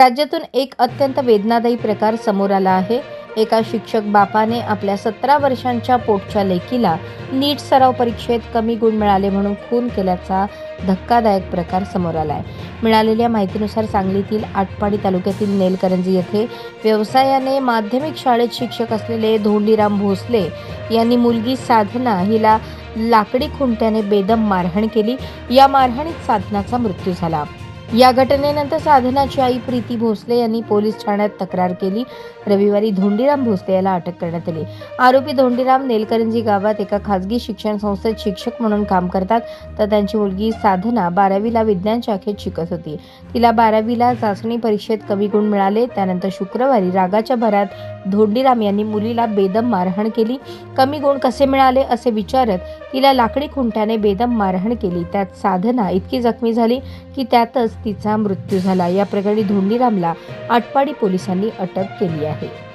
राज्यातून एक अत्यंत वेदनादायी प्रकार समोर आला आहे. एका शिक्षक बापाने आपल्या सतरा वर्षांच्या पोटच्या लेकीला नीट सराव परीक्षेत कमी गुण मिळाले म्हणून खून केल्याचा धक्कादायक प्रकार समोर आला आहे मिळालेल्या माहितीनुसार सांगलीतील आटपाडी तालुक्यातील नेलकरंजी येथे व्यवसायाने माध्यमिक शाळेत शिक्षक असलेले धोंडीराम भोसले यांनी मुलगी साधना हिला लाकडी खुंट्याने बेदम मारहाण केली. या मारहाणीत साधनाचा मृत्यू झाला. या घटनेनंतर साधनाची आई प्रीती भोसले यांनी पोलीस ठाण्यात तक्रार केली. रविवारी धोंडीराम भोसले याला अटक करण्यात आली. आरोपी धोंडीराम नेलकरंजी गावात एका खासगी शिक्षण संस्थेत शिक्षक म्हणून काम करतात. तर त्यांची मुलगी साधना बारावीला विज्ञान शाखेत शिकत होती. तिला बारावीला चाचणी परीक्षेत कमी गुण मिळाले. त्यानंतर शुक्रवारी रागाच्या भरात धोंडीराम यांनी मुलीला बेदम मारहाण केली. कमी गुण कसे मिळाले असे विचारत तिला लाकडी खुंट्याने बेदम मारहाण केली. त्यात साधना इतकी जखमी झाली की त्यातच तिचा मृत्यू झाला. या प्रकरणी धोंडीरामला आटपाडी पोलिसांनी अटक केली आहे.